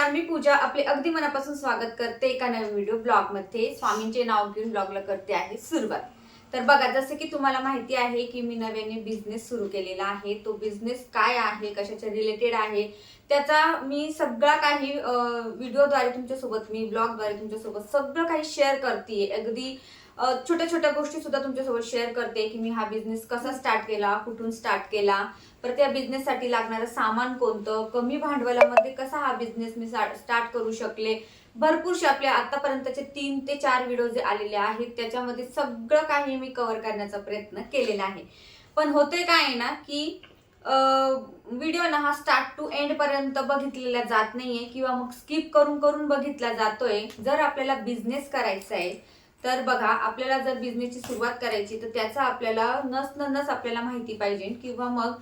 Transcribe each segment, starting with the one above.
नमस्कार मी पूजा आपले अगदी मनापासून स्वागत करते एका नवीन व्हिडिओ ब्लॉगमध्ये. स्वामींचे नाव घेऊन ब्लॉगला करते आहे सुरुवात. तर बघा जसं की तुम्हाला माहिती आहे की मी नव्याने बिझनेस सुरू केलेला आहे. तो बिझनेस काय आहे कशाच्या रिलेटेड आहे त्याचा मी सगळा काही व्हिडिओद्वारे तुमच्यासोबत मी ब्लॉगद्वारे तुमच्यासोबत सगळं काही शेअर करते अगदी छोट्या छोट्या गोष्टी सुद्धा तुमच्यासोबत शेअर करते की मी हा बिझनेस कसा स्टार्ट केला कुठून स्टार्ट केला परत त्या बिझनेससाठी लागणारं सामान कोणतं कमी भांडवलामध्ये कसा हा बिझनेस मी स्टार्ट करू शकले भरपूरशे आपल्या आतापर्यंतचे तीन ते चार व्हिडिओ जे आलेले आहेत त्याच्यामध्ये सगळं काही मी कव्हर करण्याचा प्रयत्न केलेला आहे. पण होते काय आहे ना की व्हिडिओ ना हा स्टार्ट टू एंड पर्यंत बघितलेला जात नाहीये किंवा मग स्किप करून करून बघितला जातोय जर आपल्याला बिझनेस करायचा आहे तर बघा आपल्याला जर बिझनेसची सुरुवात करायची तर त्याचा आपल्याला नस न नस आपल्याला माहिती पाहिजे. किंवा मग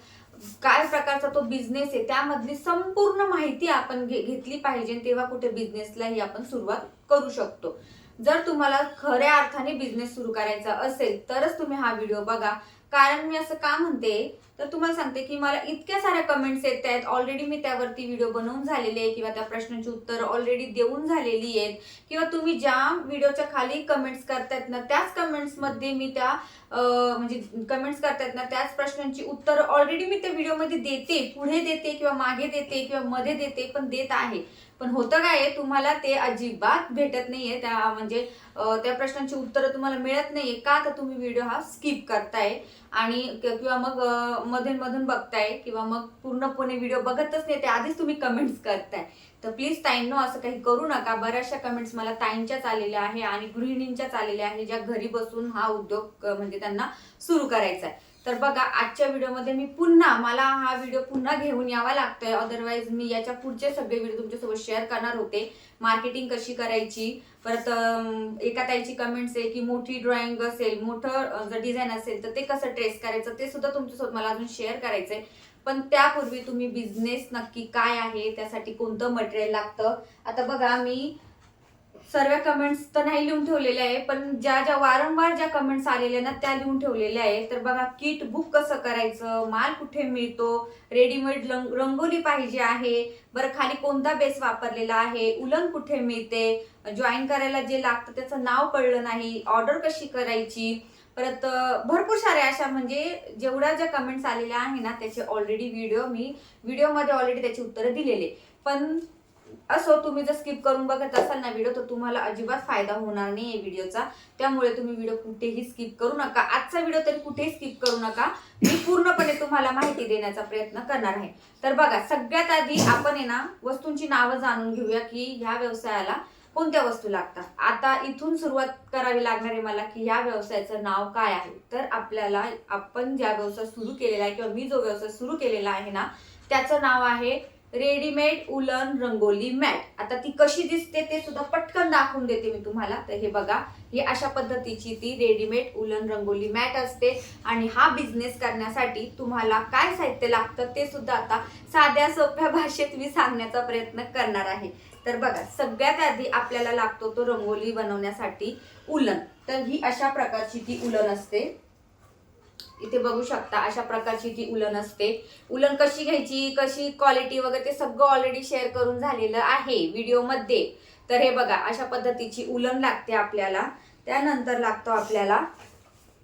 काय प्रकारचा तो बिझनेस आहे त्यामधली संपूर्ण माहिती आपण घेतली पाहिजे तेव्हा कुठे बिझनेसलाही आपण सुरुवात करू शकतो. जर तुम्हाला खऱ्या अर्थाने बिझनेस सुरू करायचा असेल तरच तुम्ही हा व्हिडिओ बघा. कारण मी असं का म्हणते तर तुम्हाला सांगते की मला इतक्या साऱ्या कमेंट्स येत आहेत. ऑलरेडी मी त्यावरती व्हिडिओ बनवून झालेले आहे किंवा त्या प्रश्नांची उत्तर ऑलरेडी देऊन झालेली आहेत. किंवा तुम्ही ज्या व्हिडिओच्या खाली कमेंट्स करतायत ना त्याच कमेंट्समध्ये मी त्या म्हणजे कमेंट्स करतायत ना त्याच प्रश्नांची उत्तर ऑलरेडी मी त्या व्हिडिओमध्ये देते पुढे देते किंवा मागे देते किंवा मध्ये देते पण देत आहे. पण होतं काय आहे, तुम्हाला ते अजिबात भेटत नाहीये. त्या म्हणजे त्या प्रश्नांची उत्तरं तुम्हाला मिळत नाहीये. का तर तुम्ही व्हिडिओ हा स्किप करताय. आणि क- किंवा मग मधून मधून बघताय किंवा मग पूर्णपणे व्हिडिओ बघतच नाही ते आधीच तुम्ही कमेंट्स करताय. तर प्लीज ताईंनो असं काही करू नका. बऱ्याचशा कमेंट्स मला ताईंच्याच आलेल्या आहे आणि गृहिणींच्याच आलेल्या आहे ज्या घरी बसून हा उद्योग म्हणजे त्यांना सुरू करायचा आहे तर बघा आजच्या व्हिडिओमध्ये मी पुन्हा मला हा व्हिडिओ पुन्हा घेऊन यावा लागतोय. अदरवाईज मी याच्या पुढचे सगळे व्हिडिओ तुमच्यासोबत शेअर करणार होते. मार्केटिंग कशी करायची? परत एका ताईची कमेंट्स आहे की मोठी ड्रॉइंग असेल मोठं जर डिझाईन असेल तर ते कसं ट्रेस करायचं? ते सुद्धा तुमच्यासोबत मला अजून शेअर करायचंय. पण त्यापूर्वी तुम्ही बिझनेस नक्की काय आहे? त्यासाठी कोणतं मटेरियल लागतं? आता बघा मी सर्व कमेंट्स तर नाही लिहून ठेवलेल्या आहे पण ज्या ज्या वारंवार ज्या कमेंट्स आलेल्या ना त्या लिहून ठेवलेल्या आहे तर बघा किट बुक कसं करायचं माल कुठे मिळतो रेडीमेड रंगोली पाहिजे आहे बरं खाली कोणता बेस वापरलेला आहे उलन कुठे मिळते जॉईन करायला जे लागतं त्याचं नाव कळलं नाही ऑर्डर कशी करायची परत भरपूर साऱ्या अशा म्हणजे जेवढ्या ज्या कमेंट्स आलेल्या आहे ना त्याचे ऑलरेडी व्हिडिओ मी व्हिडिओमध्ये ऑलरेडी त्याची उत्तरं दिलेले पण असो तुम्ही जर स्किप करून बघत असाल ना व्हिडिओ तर तुम्हाला अजिबात फायदा होणार नाही या व्हिडिओचा त्यामुळे तुम्ही व्हिडिओ कुठेही स्किप करू नका. आजचा व्हिडिओ तरी कुठेही स्किप करू नका. मी पूर्णपणे तुम्हाला माहिती देण्याचा प्रयत्न करणार आहे. तर बघा सगळ्यात आधी आपण आहे ना वस्तूंची नावं जाणून घेऊया की ह्या व्यवसायाला कोणत्या वस्तू लागतात. आता इथून सुरुवात करावी लागणार आहे मला की ह्या व्यवसायाचं नाव काय आहे. तर आपल्याला आपण ज्या व्यवसाय सुरू केलेला आहे किंवा मी जो व्यवसाय सुरू केलेला आहे ना त्याचं नाव आहे रेडीमेड उलन रंगोली मॅट. आता ती कशी दिसते ते सुद्धा पटकन दाखवून देते मी तुम्हाला. तर हे बघा ही अशा पद्धतीची ती रेडीमेड उलन रंगोली मॅट असते. आणि हा बिझनेस करण्यासाठी तुम्हाला काय साहित्य लागतं ते सुद्धा आता साध्या सोप्या भाषेत मी सांगण्याचा प्रयत्न करणार आहे. तर बघा सगळ्यात आधी आपल्याला लागतो तो रंगोली बनवण्यासाठी उलन. तर ही अशा प्रकारची ती उलन असते. इथे बघू शकता अशा प्रकारची ती उलन असते. उलन कशी घ्यायची कशी क्वालिटी वगैरे ते सगळं ऑलरेडी शेअर करून झालेलं आहे व्हिडिओमध्ये. तर हे बघा अशा पद्धतीची उलन लागते आपल्याला. त्यानंतर लागतो आपल्याला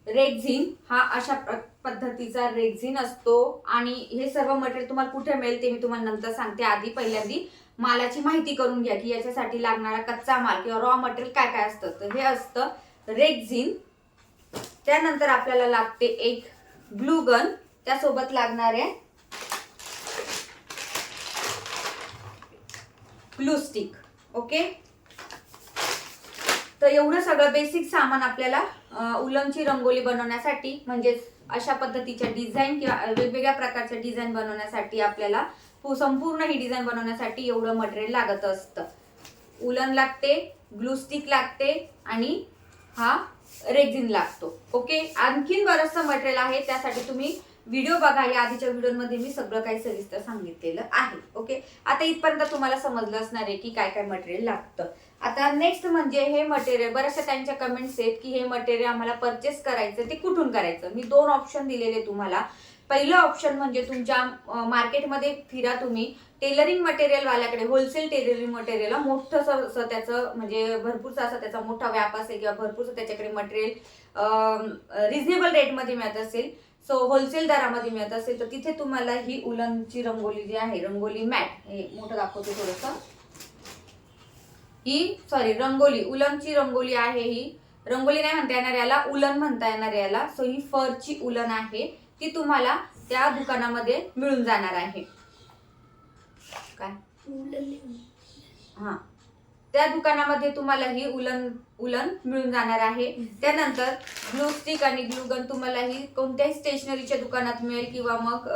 रेगझिन हा अशा प्र- पद्धतीचा रेगझिन असतो. आणि हे सर्व मटेरियल तुम्हाला कुठे मिळेल ते मी तुम्हाला नंतर सांगते. आधी पहिल्यांदी मालाची माहिती करून घ्या की याच्यासाठी लागणारा कच्चा माल किंवा रॉ मटेरियल काय काय असतं. तर हे असतं रेगझिन त्यानंतर आपल्याला लागते एक ग्लू गन त्यासोबत लागणारे ग्लू स्टिक ओके तर एवढं सगळं बेसिक सामान आपल्याला उलमची उलनची रंगोली बनवण्यासाठी म्हणजेच अशा पद्धतीच्या डिझाईन किंवा वेगवेगळ्या प्रकारच्या डिझाईन बनवण्यासाठी आपल्याला संपूर्ण ही डिझाईन बनवण्यासाठी एवढं मटेरियल लागत असतं. उलन लागते ग्लू स्टिक लागते आणि हा रेझिन लागतो. ओके आणखीन बरंचसं मटेरियल आहे त्यासाठी तुम्ही व्हिडिओ बघा. या आधीच्या व्हिडिओमध्ये मी सगळं काही सविस्तर सांगितलेलं आहे. ओके आता इथपर्यंत तुम्हाला समजलं असणार आहे की काय काय मटेरियल लागतं. आता नेक्स्ट म्हणजे हे मटेरियल बऱ्याचशा त्यांच्या कमेंट्स आहेत की हे मटेरियल आम्हाला परचेस करायचं ते कुठून करायचं? मी दोन ऑप्शन दिलेले तुम्हाला. पहिलं ऑप्शन म्हणजे तुमच्या मार्केटमध्ये फिरा तुम्ही. टेलरिंग मटेरियल वाल्याकडे होलसेल टेलरिंग मटेरियल मोठं असं त्याचं म्हणजे भरपूरसा असा त्याचा मोठा व्याप असेल किंवा भरपूरचं त्याच्याकडे मटेरियल रिझनेबल रेटमध्ये मिळत असेल. सो होलसेल दरामध्ये मिळत असेल तर तिथे तुम्हाला ही उलनची रंगोली जी आहे रंगोली मॅट हे मोठं दाखवते थोडंसं. ही सॉरी रंगोली उलनची रंगोली आहे ही. रंगोली नाही म्हणता येणार याला उलन म्हणता येणार याला. सो ही फरची उलन आहे ती तुम्हाला त्या दुकानामध्ये मिळून जाणार आहे. काय? हा. त्या दुकानामध्ये तुम्हाला ही उलन उलन मिळून जाणार आहे. त्यानंतर ग्लू स्टिक आणि ग्लूगन तुम्हाला ही कोणत्याही स्टेशनरीच्या दुकानात मिळेल किंवा मग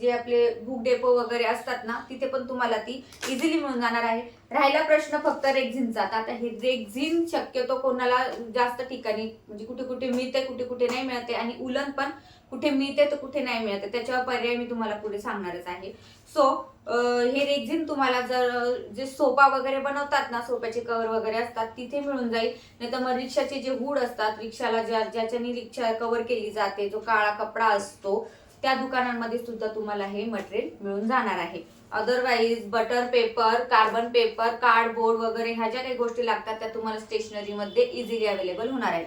जे आपले बुक डेपो वगैरे असतात ना तिथे पण तुम्हाला ती इझिली मिळून जाणार आहे. राहिला प्रश्न फक्त रेक्झिनचा. आता हे रेक्झिन शक्यतो कोणाला जास्त ठिकाणी म्हणजे कुठे कुठे मिळते कुठे कुठे नाही मिळते. आणि उलन पण कुठे मिळते तर कुठे नाही मिळते. त्याच्यावर पर्याय मी तुम्हाला पुढे सांगणारच आहे. सो हे रेक्झिन तुम्हाला जर जे सोफा वगैरे बनवतात ना सोप्याचे कवर वगैरे असतात तिथे मिळून जाईल. नाही तर मग रिक्षाचे जे हुड असतात रिक्षाला ज्या ज्याच्याने रिक्षा कव्हर केली जाते जो काळा कपडा असतो त्या दुकानांमध्ये सुद्धा तुम्हाला हे मटेरियल मिळून जाणार आहे. Otherwise butter paper carbon paper cardboard वगैरे ह्या ज्या काही गोष्टी लागतात त्या तुम्हाला स्टेशनरीमध्ये इझिली अवेलेबल होणार आहे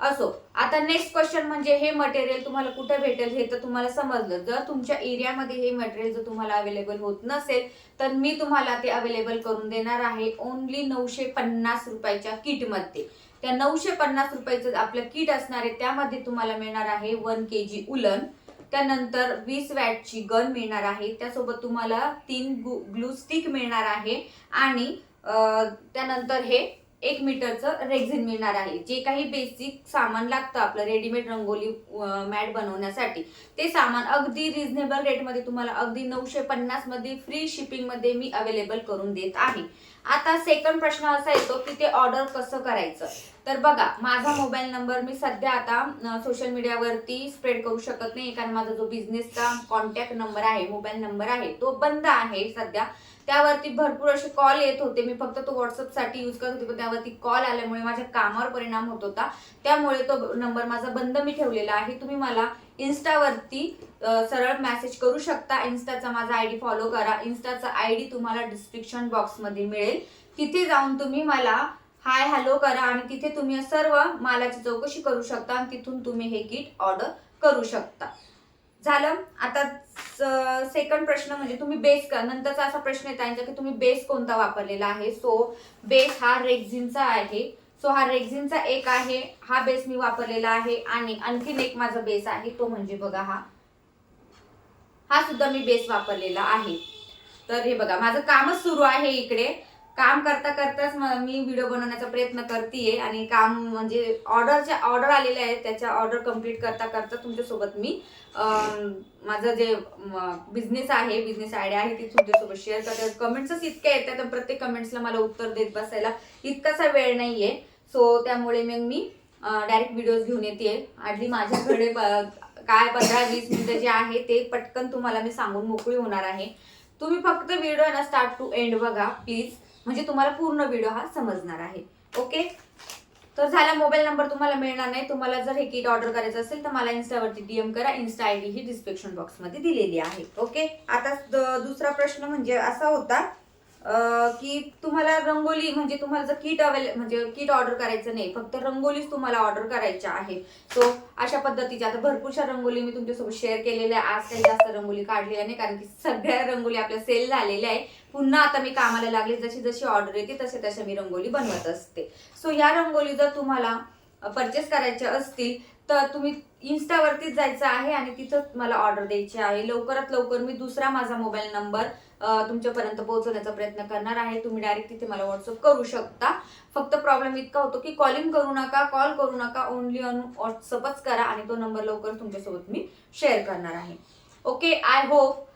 असो. आता नेक्स्ट क्वेश्चन म्हणजे हे मटेरियल तुम्हाला कुठे भेटेल हे तर तुम्हाला समजलं. जर तुमच्या एरियामध्ये हे मटेरियल जर तुम्हाला अवेलेबल होत नसेल तर मी तुम्हाला ते अवेलेबल करून देणार आहे ओनली नऊशे पन्नास रुपयाच्या किटमध्ये त्या नऊशे पन्नास रुपयाचं आपलं किट असणार आहे त्यामध्ये तुम्हाला मिळणार आहे वन के जी उलन. त्यानंतर वीस वॅटची गन मिळणार आहे. त्यासोबत तुम्हाला तीन ग्लू स्टिक मिळणार आहे. आणि त्यानंतर हे एक मीटरचं रेक्झिन मिळणार आहे. जे काही बेसिक सामान लागतं आपलं रेडीमेड रंगोली मॅट बनवण्यासाठी ते सामान अगदी रिझनेबल रेटमध्ये तुम्हाला अगदी नऊशे पन्नासमध्ये फ्री शिपिंगमध्ये मी अवेलेबल करून देत आहे. आता सेकंड प्रश्न असा येतो की ते ऑर्डर कसं करायचं? तर बघा माझा मोबाईल नंबर मी सध्या आता सोशल मीडियावरती स्प्रेड करू शकत नाही. कारण माझा जो बिझनेसचा कॉन्टॅक्ट नंबर आहे मोबाईल नंबर आहे तो बंद आहे सध्या. त्यावरती भरपूर असे कॉल येत होते. मी फक्त तो व्हॉट्सअपसाठी यूज करत होते पण त्यावरती कॉल आल्यामुळे माझ्या कामावर परिणाम होत होता. त्यामुळे तो नंबर माझा बंद मी ठेवलेला आहे. तुम्ही मला इन्स्टावरती सरळ मेसेज करू शकता. इन्स्टाचा माझा आय डी फॉलो करा. इन्स्टाचा आय डी तुम्हाला डिस्क्रिप्शन बॉक्समध्ये मिळेल. तिथे जाऊन तुम्ही मला हाय हॅलो करा आणि तिथे तुम्ही सर्व मालाची चौकशी करू शकता आणि तिथून तुम्ही हे किट ऑर्डर करू शकता. झालं? आता सेकंड प्रश्न म्हणजे तुम्ही बेस का नंतरचा असा प्रश्न येत की तुम्ही बेस कोणता वापरलेला आहे? सो बेस हा रेक्झिनचा आहे. सो हा रेक्झिनचा एक आहे. हा बेस मी वापरलेला आहे. आणि आणखीन एक माझा बेस आहे तो म्हणजे बघा हा. हा सुद्धा मी बेस वापरलेला आहे. तर हे बघा माझं कामच सुरू आहे इकडे. काम करता करताच मी व्हिडिओ बनवण्याचा प्रयत्न करते आणि काम म्हणजे ऑर्डरच्या ऑर्डर आलेल्या आहेत त्याच्या ऑर्डर कंप्लीट करता करता तुमच्यासोबत मी माझं जे बिझनेस आहे बिझनेस आयडिया आहे ती तुमच्यासोबत शेअर करते. कमेंट्सच इतक्या येतात प्रत्येक कमेंट्सला मला उत्तर देत बसायला इतकासा वेळ नाही आहे सो त्यामुळे मग मी डायरेक्ट व्हिडिओज घेऊन येते आधी माझ्याकडे काय पंधरा वीस मिनिटं जे आहे ते पटकन तुम्हाला मी सांगून मोकळी होणार आहे. तुम्ही फक्त व्हिडिओ ना स्टार्ट टू एंड बघा प्लीज म्हणजे तुम्हाला पूर्ण व्हिडिओ हा समजणार आहे. ओके तर झाला मोबाईल नंबर तुम्हाला मिळणार नाही. तुम्हाला जर हे किट ऑर्डर करायचं असेल तर मला इन्स्टावरती डीएम करा. इन्स्टा आय डी ही डिस्क्रिप्शन बॉक्समध्ये दिलेली आहे. ओके आता दुसरा प्रश्न म्हणजे असा होता की तुम्हाला रंगोली म्हणजे तुम्हाला जर किट अवेले म्हणजे किट ऑर्डर करायचं नाही फक्त रंगोलीच तुम्हाला ऑर्डर करायच्या आहे सो अशा पद्धतीच्या आता भरपूरशा रंगोली मी तुमच्यासोबत शेअर केलेल्या आज काही जास्त रंगोली काढलेल्या नाही कारण की सगळ्या रंगोली आपल्या सेल झालेल्या आहे पुन्हा आता मी कामाला लागले जशी जशी ऑर्डर येते तसे तसे मी रंगोली बनवत असते. सो या रंगोली जर तुम्हाला परचेस करायच्या असतील तर तुम्ही इन्स्टावरतीच जायचं आहे आणि तिथंच मला ऑर्डर द्यायची आहे. लवकरात लवकर मी दुसरा माझा मोबाईल नंबर तुमच्यापर्यंत पोहोचवण्याचा प्रयत्न करणार आहे. तुम्ही डायरेक्ट तिथे मला व्हॉट्सअप करू शकता. फक्त प्रॉब्लेम इतका होतो की कॉलिंग करू नका कॉल करू नका. ओनली ऑन व्हॉट्सअपच करा आणि तो नंबर लवकर तुमच्यासोबत मी शेअर करणार आहे. ओके आय होप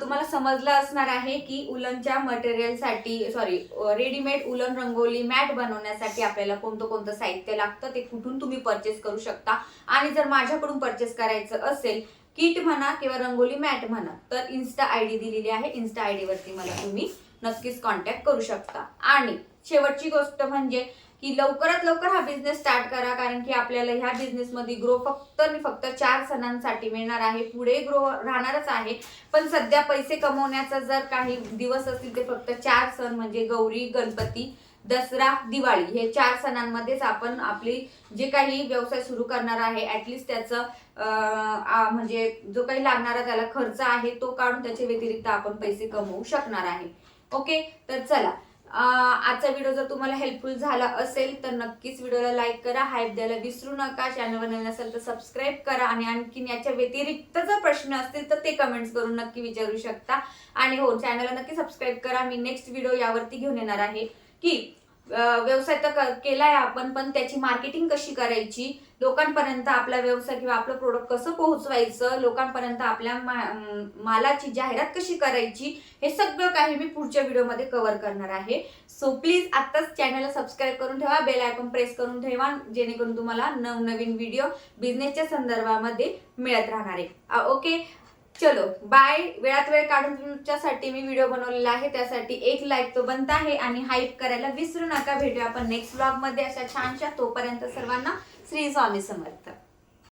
तुम्हाला समजलं असणार आहे की उलनच्या मटेरियलसाठी सॉरी रेडीमेड उलन रंगोली मॅट बनवण्यासाठी आपल्याला कोणतं कोणतं साहित्य लागतं ते कुठून तुम्ही परचेस करू शकता. आणि जर माझ्याकडून परचेस करायचं असेल किट म्हणा किंवा रंगोली मॅट म्हणा तर इन्स्टा आय डी दिलेली आहे. इन्स्टा आय डीवरती मला तुम्ही नक्कीच कॉन्टॅक्ट करू शकता. आणि शेवटची गोष्ट म्हणजे की लवकरात लवकर हा बिझनेस स्टार्ट करा कारण की आपल्याला ह्या बिझनेसमध्ये ग्रो फक्त आणि फक्त चार सणांसाठी मिळणार आहे. पुढे ग्रो राहणारच आहे. पण सध्या पैसे कमवण्याचा जर काही दिवस असतील ते फक्त चार सण म्हणजे गौरी गणपती दसरा दिवाळी हे चार सणांमध्येच आपण आपली जे काही व्यवसाय सुरू करणार आहे ऍटलिस्ट त्याचं म्हणजे जो काही लागणारा त्याला खर्च आहे तो काढून त्याच्या व्यतिरिक्त आपण पैसे कमवू शकणार आहे. ओके? तर चला आजचा व्हिडिओ जर तुम्हाला हेल्पफुल झाला असेल तर नक्कीच व्हिडिओला लाईक करा. हाईप द्यायला विसरू नका. चॅनलवर नवीन असेल तर सबस्क्राईब करा आणि आणखीन याच्या व्यतिरिक्त जर प्रश्न असतील तर ते कमेंट्स करून नक्की विचारू शकता. आणि हो चॅनलला नक्की सबस्क्राईब करा. मी नेक्स्ट व्हिडिओ यावरती घेऊन येणार आहे. की व्यवसाय तर केलाय आपण पण त्याची मार्केटिंग कशी करायची? लोकांपर्यंत आपला व्यवसाय किंवा आपलं प्रोडक्ट कसं पोहोचवायचं? लोकांपर्यंत आपल्या मा- मालाची जाहिरात कशी करायची? हे सगळं काही मी पुढच्या व्हिडिओमध्ये कव्हर करणार आहे. सो प्लीज आत्ताच चॅनलला सबस्क्राईब करून ठेवा बेल आयकॉन प्रेस करून ठेवा जेणेकरून तुम्हाला नवनवीन व्हिडिओ बिझनेसच्या संदर्भामध्ये मिळत राहणार आहे. ओके चलो बाय वेळात वेळ काढून तुमच्यासाठी मी व्हिडिओ बनवलेला आहे. त्यासाठी एक लाईक तो बनता आहे आणि हाईप करायला विसरू नका. भेटूया आपण नेक्स्ट ब्लॉगमध्ये अशा छानशा तोपर्यंत सर्वांना श्री स्वामी समर्थ.